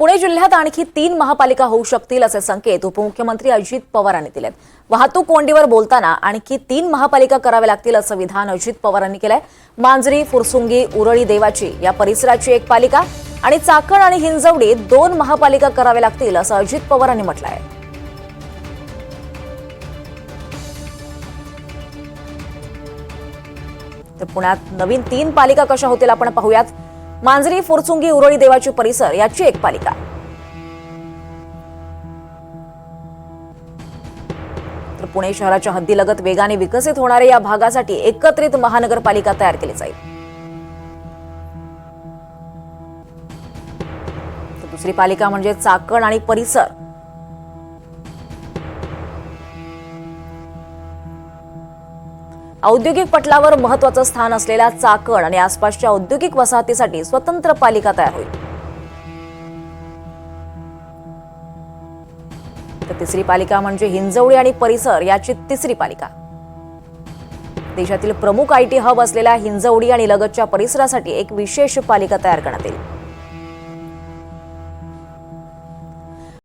पुणे जिल्ह्यात आणखी तीन महापालिका होऊ शकतील असे संकेत उपमुख्यमंत्री अजित पवारांनी दिलेत. वाहतूक कोंडीवर बोलताना आणखी तीन महापालिका कराव्या लागतील असं विधान अजित पवारांनी केलंय. मांजरी फुरसुंगी उरळी देवाची या परिसराची एक पालिका आणि चाकण आणि हिंजवडी दोन महापालिका कराव्या लागतील असं अजित पवारांनी म्हटलं आहे तर पुण्यात नवीन तीन पालिका कशा होतील आपण पाहूयात. मांजरी फुरसुंगी उरळी देवाची परिसर याची एक पालिका. तर पुणे शहराच्या हद्दीलगत वेगाने विकसित होणाऱ्या या भागासाठी एकत्रित महानगरपालिका तयार केली जाईल. तर दुसरी पालिका म्हणजे चाकण आणि परिसर. औद्योगिक पटलावर महत्वाचं स्थान असलेल्या चाकण आणि आसपासच्या औद्योगिक वसाहतीसाठी स्वतंत्र पालिका तयार होईल. तर तिसरी पालिका म्हणजे हिंजवडी आणि परिसर याची तिसरी पालिका. देशातील प्रमुख आयटी हब असलेल्या हिंजवडी आणि लगतच्या परिसरासाठी एक विशेष पालिका तयार करण्यात येईल.